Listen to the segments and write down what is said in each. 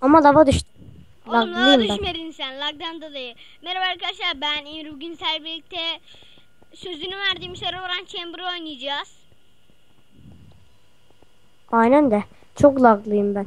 Ama lava düştüm. Oğlum lava Laglıyım ben. düşmedin sen lagdan dolayı. Merhaba arkadaşlar ben İmru bugün sizlerle birlikte sözünü verdiğim Serverant Chamber'ı oynayacağız. Aynen de. Çok laglıyım ben.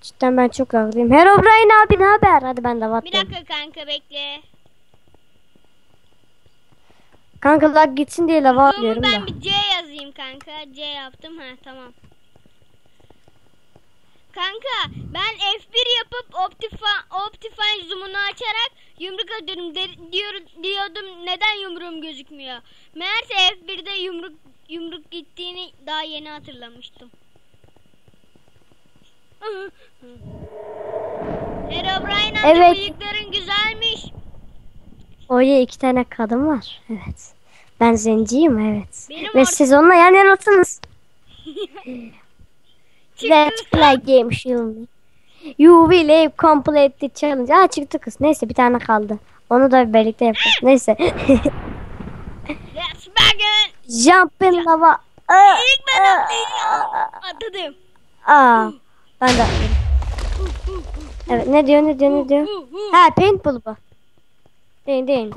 Cidden ben çok laglıyım. Herobrine abi ne haber? Hadi ben de Bir vatlayayım. dakika kanka bekle. Kanka lag gitsin diye lava atlıyorum ben da. bir C yazayım kanka. C yaptım ha tamam. Kanka ben F1 yapıp Optifine, Optifine zoom'unu açarak yumruk atıyorum de- diyor, diyordum neden yumruğum gözükmüyor. Meğerse F1'de yumruk yumruk gittiğini daha yeni hatırlamıştım. Herobrine Evet. bıyıkların güzelmiş. Oraya iki tane kadın var. Evet. Ben zenciyim evet. Benim Ve siz onunla yan yanasınız. Let's play game show me. You will complete the challenge. Aa çıktı kız. Neyse bir tane kaldı. Onu da birlikte yapacağız. Neyse. Let's begin. Jump in lava. İlk ben atlayacağım. Atladım. Aa, ben de atladım. Evet ne diyor ne diyor ne diyor? Ha paintball bu. Deyin deyin.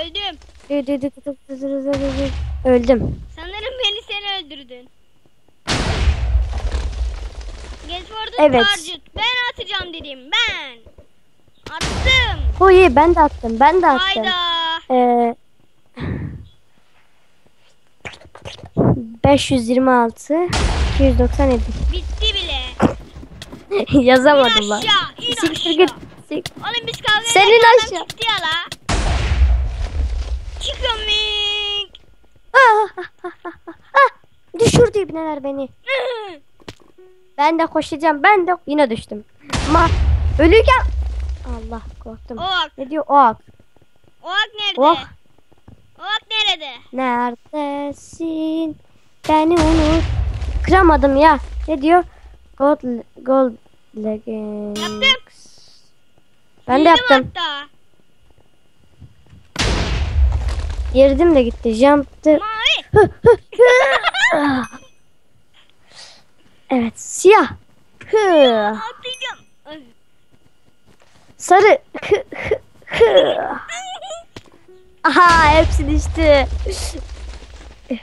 Öldüm. Öldüm. Sanırım öldürdün. For the Evet. target. Ben atacağım dedim. Ben. Attım. O iyi ben de attım. Ben de attım. Hayda. Ee, 526 297 Bitti bile. yazamadım lan. Siktir git. Sik- Oğlum biz kavga Senin aşağı. çıktı ya la. Çıkımik. Ah, ah, ah, ah, ah, ah. Düşürdü ibneler beni. Ben de koşacağım. Ben de yine düştüm. Ama ölürken Allah korktum. Ok. Ne diyor? Ok. Ok nerede? Ok. Ok nerede? Neredesin? Beni unut. Kıramadım ya. Ne diyor? Gold Gold Legends. Yaptım. Ben de Bildim yaptım. Hatta. Yerdim de gitti. Jump'tı. Mavi. Evet, siyah. Hı. Atlayacağım. Ay. Sarı. Hı, hı, hı. Aha, hepsi düştü. Bir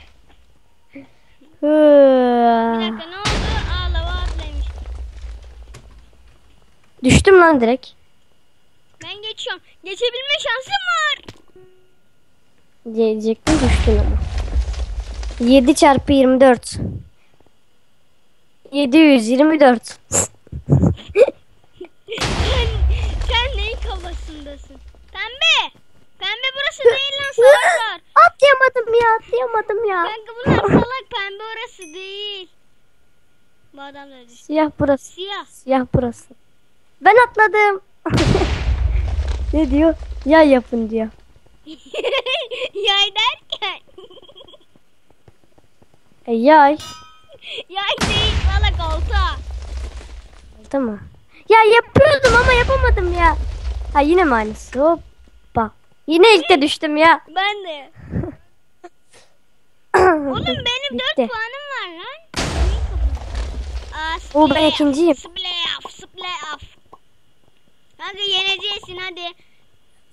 Hı. dakika ne oldu? Aa lava atlaymış. Düştüm lan direkt. Ben geçiyorum. Geçebilme şansım var. Diyecektim düştün ama. 7 çarpı 24. 724. sen, sen neyin kafasındasın? Pembe. Pembe burası değil lan salaklar. atlayamadım ya atlayamadım ya. Kanka bunlar salak pembe orası değil. Bu adam da. Siyah burası. Siyah. Siyah burası. Ben atladım. ne diyor? Ya yapın diyor. Yay derken. E, yay. Yay değil salak olta. Oldu mu? Ya yapıyordum ama yapamadım ya. Ha yine mi aynısı? Hoppa. Yine ilk de düştüm ya. Ben de. Oğlum benim 4 Bitti. puanım var lan. Aa, Oo, ben ikinciyim. Splay off, splay off. Kanka yeneceksin hadi.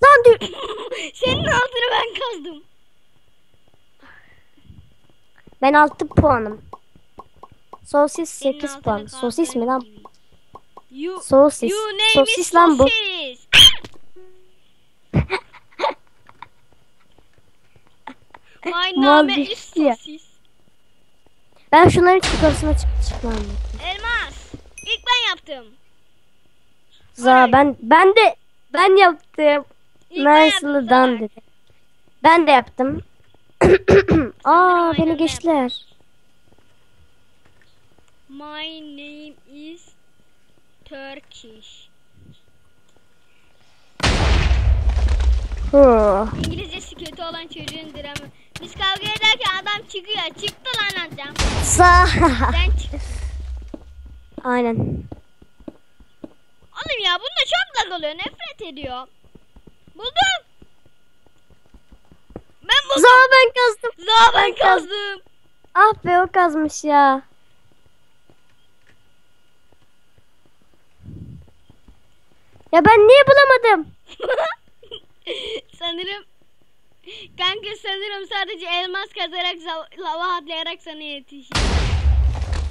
Lan dur. Senin altını ben kazdım. Ben 6 puanım. Sosis Senin 8 altını puan. Sosis mi lan? You, Sosis. you Sosis is lan bu. My name is sosis. Ben şunların çıkarısına çık çıkmam. Elmas. İlk ben yaptım. Za ben ben de ben yaptım. Done salak. dedi. Ben de yaptım. Aa beni geçtiler. My name is Turkish. Hı. İngilizcesi kötü olan çocuğun dramı. Biz kavga ederken adam çıkıyor. Çıktı lan adam. Sa. Sen çık. Aynen. Oğlum ya bunda çok lag oluyor. Nefret ediyor. Buldum. Ben buldum. Za ben kazdım. Za ben kazdım. Ah be o kazmış ya. Ya ben niye bulamadım? sanırım Kanka sanırım sadece elmas kazarak lava atlayarak sana yetişir.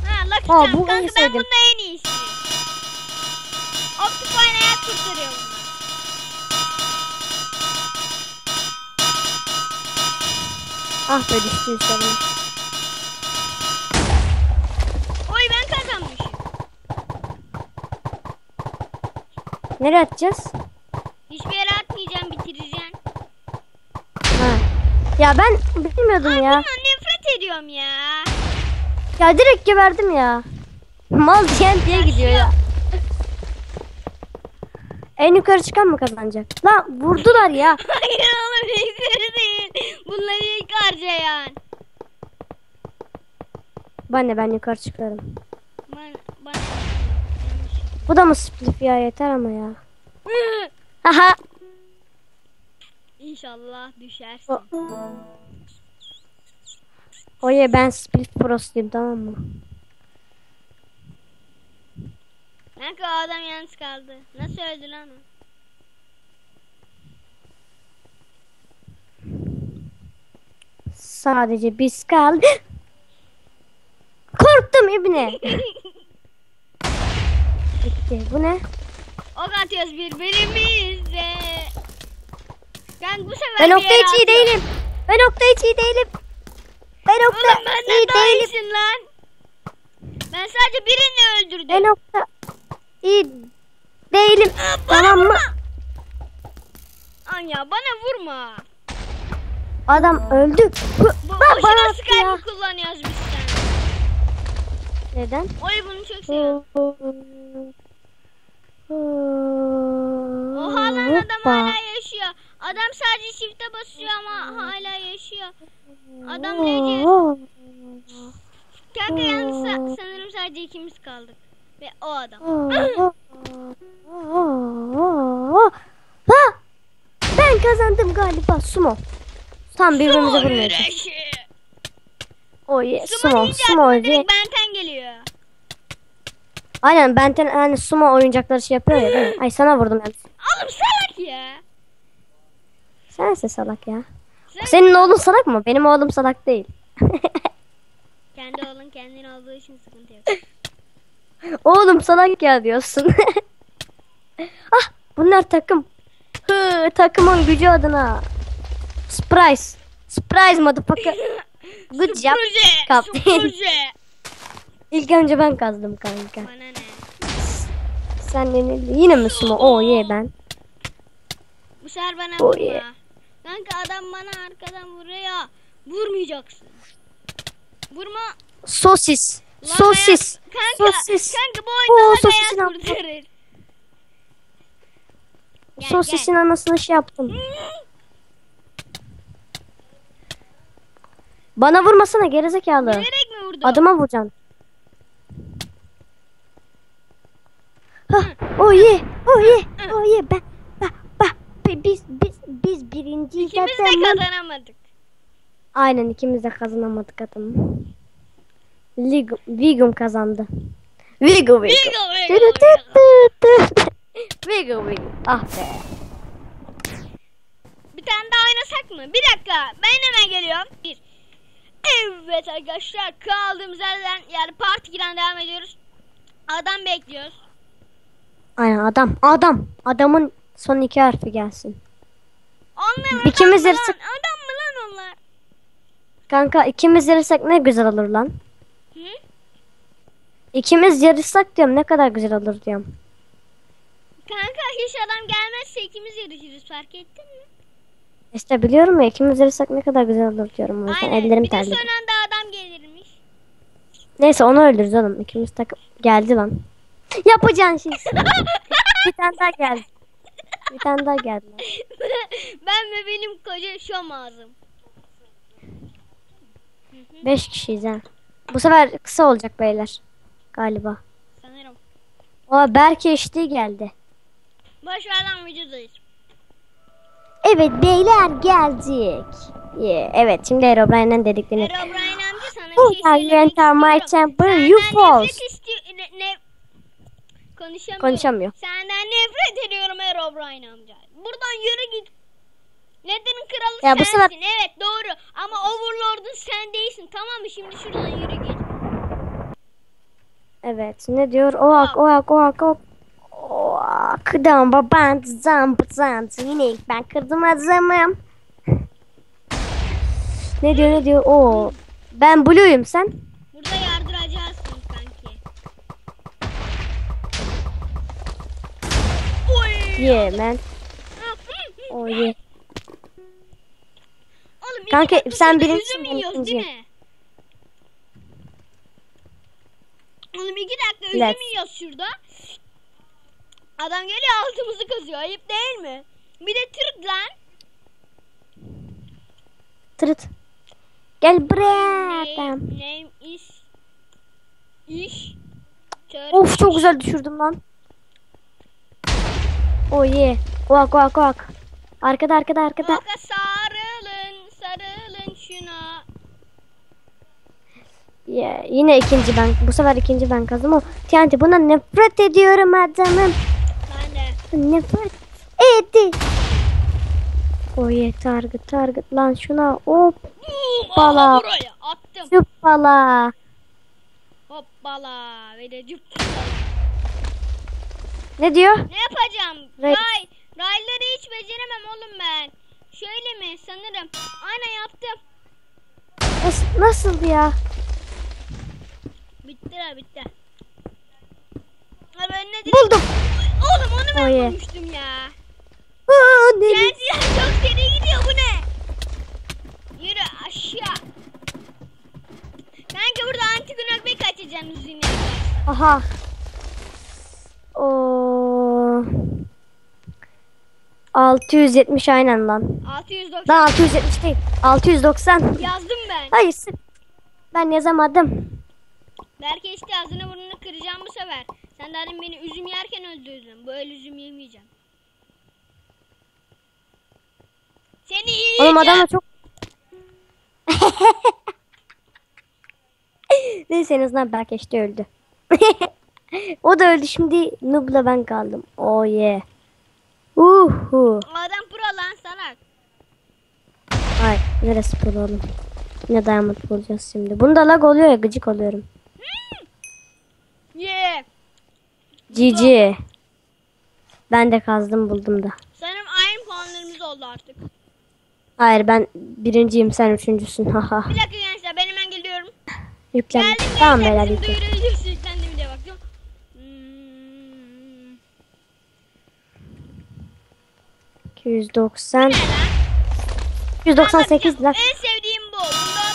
Ha Lucky Aa, bu Kanka ben bunda en iyisi. Optifine hayat kurtarıyor bunlar. Ah be düştü üzerine. Oy ben kazanmışım. Nereye atacağız? Hiçbir yere atmayacağım bitireceğim. Ha. Ya ben bilmiyordum Ay ya. bundan nefret ediyorum ya. Ya direkt geberdim ya. Mal diyen diye gidiyor ya. En yukarı çıkan mı kazanacak? Lan vurdular ya. Hayır oğlum yukarı değil. Bunları ilk harcayan. Ben de ben yukarı çıkarım. Ben, yanlış. Bu da mı split ya yeter ama ya. Haha. İnşallah düşersin. O- Oye ben split prosuyum tamam mı? Kanka o adam yalnız kaldı. Nasıl öldü lan o? Sadece biz kaldık. Korktum ibne. Bitti. Bu ne? Ok atıyoruz birbirimize. Kanka bu sefer Ben yere hiç iyi değilim. Ben nokta hiç iyi değilim. Ben nokta Oğlum iyi daha değilim. iyisin lan. Ben sadece birini öldürdüm. Ben nokta iyi değilim. Aa, bana Tamam mı? vurma. Anya bana vurma. Adam öldü. Bu, boşuna Skype'ı kullanıyoruz biz sen. Neden? Oy bunu çok seviyorum. Oha lan adam hala yaşıyor. Adam sadece shift'e basıyor ama hala yaşıyor. Adam legend. Kanka yalnız sa- sanırım sadece ikimiz kaldık. Ve o adam. Ben kazandım galiba sumo. Tam birbirimize vurmayacağız. güreşi. O ye Sumo sumo direkt Benten geliyor. Aynen benten hani sumo oyuncakları şey yapıyor ya. değil mi? Ay sana vurdum yani. Oğlum salak ya. Sense salak ya. Sen Senin oğlun salak mı? Benim oğlum salak değil. kendi oğlun kendin olduğu için sıkıntı yok. oğlum salak ya diyorsun. ah bunlar takım. Hı, takımın gücü adına. Surprise. Surprise motherfucker. Good job. Proje. İlk önce ben kazdım kanka. Bana ne? Sen de ne- yine mi sumo? Oo ye ben. Bu sefer bana Oh vurma. yeah. Kanka adam bana arkadan vuruyor. Vurmayacaksın. Vurma. Sosis. Lan Sosis. hayat- Kanka, Sosis. kanka bu Oo, oyunda hayat altı. kurtarır. Gel, Sosisin gel. anasını şey yaptım. Bana vurmasana gerizekalı. Bilerek mi vurdu? Adıma vuracaksın. Hah, o ye, o ye, o ye. Ben, bak, bi- biz, biz, biz birinciyiz. İkimiz de zaten. kazanamadık. Aynen ikimiz de kazanamadık adamı. Ligum, Vigum kazandı. Vigo Vigo. Vigo, Vigo. Vigo Vigo. Ah be. Bir tane daha oynasak mı? Bir dakika. Ben hemen geliyorum. Bir. Evet arkadaşlar kaldığımız yerden yani part 2'den devam ediyoruz. Adam bekliyoruz. Aynen adam. Adam. Adamın son iki harfi gelsin. Onlar İkimiz adam lan? Adam mı lan onlar? Kanka ikimiz yarışsak ne güzel olur lan. Hı? İkimiz yarışsak diyorum ne kadar güzel olur diyorum. Kanka hiç adam gelmezse ikimiz yarışırız fark ettin mi? İşte biliyorum ya ikimiz yarışsak ne kadar güzel olur diyorum. O yüzden ellerim bir de terledi. son anda adam gelirmiş. Neyse onu öldürürüz oğlum. İkimiz takım geldi lan. Yapacağın şey. bir tane daha geldi. Bir tane daha geldi. lan. ben ve benim koca şom ağzım. Beş kişiyiz ha. Bu sefer kısa olacak beyler. Galiba. Sanırım. O Berke eşliği geldi. Boş ver lan vücuduyuz. Evet beyler geldik. Yeah, Evet şimdi Herobrine'den dediklerini. Herobrine amca sana Oh, şey söylemek my istiyorum. temple, Senden you false. Konuşamıyorum. Konuşamıyor. Senden nefret ediyorum Herobrine amca. Buradan yürü git. Neden'in kralı Ya bu sensin. sefer- Evet doğru. Ama Overlord'un sen değilsin. Tamam mı? Şimdi şuradan yürü git. Evet ne diyor? Oak oak oak oak. Oak. Damba band zamp zamp. Yine ilk ben kırdım azamım. Ne diyor ne diyor? Oo. Ben Blue'yum sen. Burada yardıracaksın kanki. Oy. Yeah man. Oh yeah. Oğlum Kanka, sen birincisin, ben ikinciyim. Oğlum iki dakika üzüm yiyoruz şurada. Adam geliyor altımızı kazıyor. Ayıp değil mi? Bir de Türk lan. Tırıt. Gel buraya Name, adam. name is iş. Of çok güzel düşürdüm lan. Oh yeah. Oak oak oak. Arkada arkada arkada. Oka sarılın, sarılın şuna. Yeah, yine ikinci ben. Bu sefer ikinci ben kazdım. O TNT buna nefret ediyorum adamım. De. Nefret etti. Oh yeah target target lan şuna hop Bala. Buraya attım. zıppala. Hoppala. Ve de cüp. Ne diyor? Ne yapacağım? Ray- Ray. Rayları hiç beceremem oğlum ben. Şöyle mi? Sanırım. Aynen yaptım. Nasıl, nasıldı ya? Bitti la bitti. Abi önüne direkt... Buldum. Oğlum onu ben Oh yeah. bulmuştum ya. Aa, ne? Kendiler çok seri gidiyor bu ne? Yürü aşağı. Kanka burada anti knockback açacağım yaparsan. Aha. Oo. 670 aynen lan. 690 Lan 670 değil. 690. yazdım ben. Hayır. Ben yazamadım. Belki işte ağzını burnunu kıracağım bu sefer. Daha demin beni üzüm yerken öldürdün. Böyle üzüm yemeyeceğim. Seni yiyeceğim. Oğlum adam da çok... Neyse en azından belki işte öldü. o da öldü şimdi Noob'la ben kaldım. Oh yeah. Uhu. Adam pro lan salak. Ay neresi pro oğlum. Yine diamond bulacağız şimdi. Bunda lag oluyor ya gıcık oluyorum. Yeah. GG. Ben de kazdım buldum da. Sanırım aynı puanlarımız oldu artık. Hayır ben birinciyim sen üçüncüsün. Haha. Bir dakika gençler ben hemen geliyorum. Yüklen. Geldim Tamam gençler beyler bizim yüklen. duyuru videosu yüklendi diye bakıyorum. Hmm. 290. Ne lan? 198 lan. En sevdiğim bu. Bunda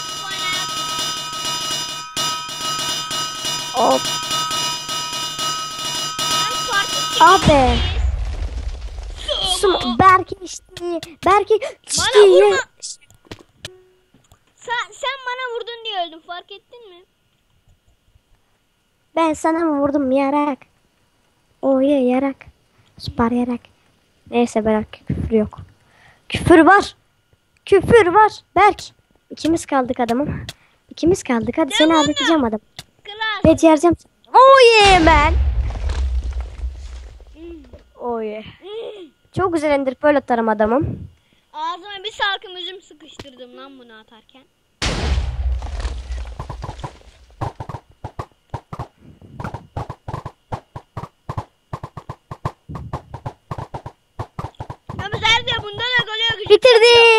puan Hop. Ben Abi. Sum Berke işte. Berke işte. Bana vurma. Sen, sen bana vurdun diye öldüm fark ettin mi? Ben sana mı vurdum yarak? Ya yarak. Süper yarak. Neyse Berk küfür yok. Küfür var. Küfür var. Berk. İkimiz kaldık adamım. İkimiz kaldık. Hadi seni Devam halledeceğim adam. Klas. Becereceğim. Hmm. Oh yeah. Çok güzel ender pearl atarım adamım. Ağzıma bir salkım üzüm sıkıştırdım lan bunu atarken. Bitirdim.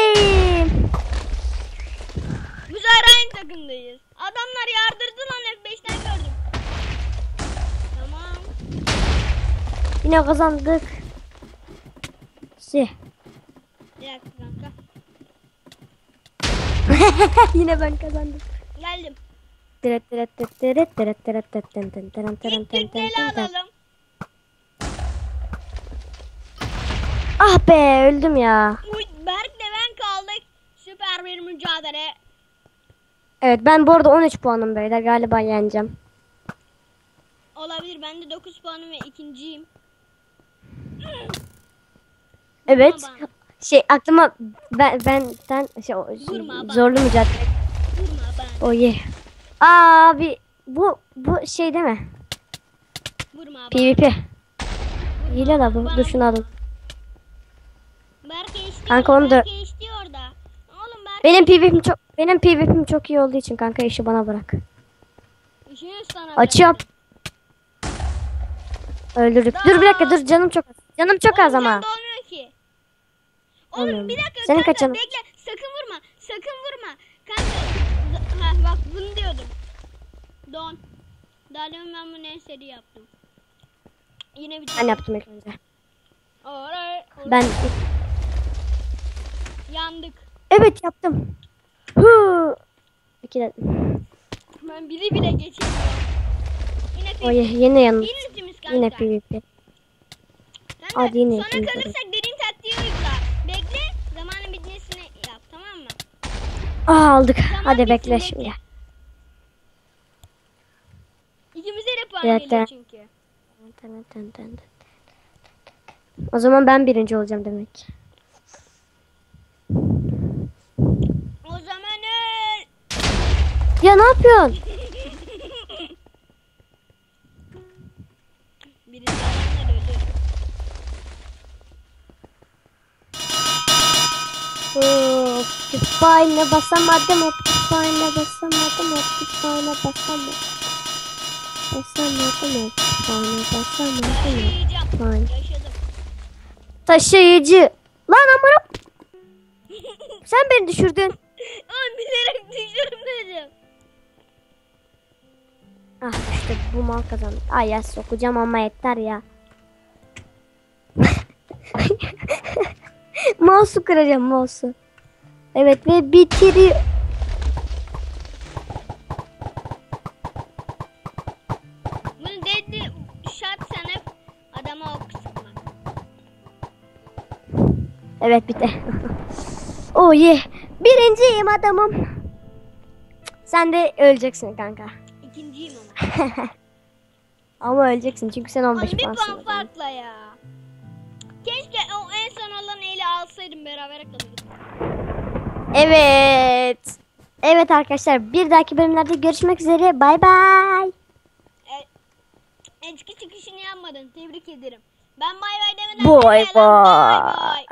Yine kazandık. Si. Yine ben kazandım. Geldim. Tıret tıret tın tın tırın tırın İlk tın Türk tın deli tın tın. alalım. Ah be öldüm ya. Uy, Berk'le ben kaldık. Süper bir mücadele. Evet ben bu arada 13 puanım beyler galiba yeneceğim. Olabilir. Ben de 9 puanım ve ikinciyim. Evet. Şey aklıma ben benden şey, zorlu mücadele. Oh yeah. Abi bu bu şey değil mi? Vurma. PvP. Hile la bu. Dur şunu alın. Kanka onu da- Benim PvP'm çok benim PvP'm çok iyi olduğu için kanka işi bana bırak. Açıyorum. Öldürdük. Dur bir dakika dur canım çok az. Canım çok az ama. Oğlum can dolmuyor ki. Oğlum Olmuyor mu? bir dakika Senin kanka kaç canın? bekle. Sakın vurma. Sakın vurma. Kanka. Ha bak bunu diyordum. Don. Daha demin ben bunu en seri yaptım. Yine bir Ben yaptım ilk önce. Ben yandık. evet yaptım. Hı. İki de. Ben biri bile geçemiyorum. Yine O PvP. ye- yine yan Yine üçümüz kanka. yine PvP. Hadi yine sonra yapayım kalırsak dediğim taktiği uygula. Bekle. Zamanın bitmesini yap tamam mı? Aa aldık. Tamam, Hadi bekle bekle. şimdi. İkimize de puan Evet, geliyor çünkü. O zaman ben birinci olacağım demek. O zaman öl. Ya ne yapıyorsun? Kütüphane basamadım, kütüphane basamadım, kütüphane basamadım. Basamadım, kütüphane basamadım. Yaşadım. Taşıyıcı. Lan amına. Sen beni düşürdün. Oğlum bilerek düşürmedim. Ah işte bu mal kazandı. Ay ya sokacağım ama yeter ya. mouse'u kıracağım mouse'u. Evet ve bitiriyor. Bunu dedi şart sanıp adama ok sıkma. Evet bitti. oh yeah. Birinciyim adamım. Sen de öleceksin kanka. İkinciyim ama. Ama öleceksin çünkü sen 15 Oğlum bir puansın. puan farkla ya. Eli alsaydım beraber kalırdık. Evet. Evet arkadaşlar bir dahaki bölümlerde görüşmek üzere. Bay bay. Eski çıkışını yapmadın. Tebrik ederim. Ben bay bay demeden bay. bay.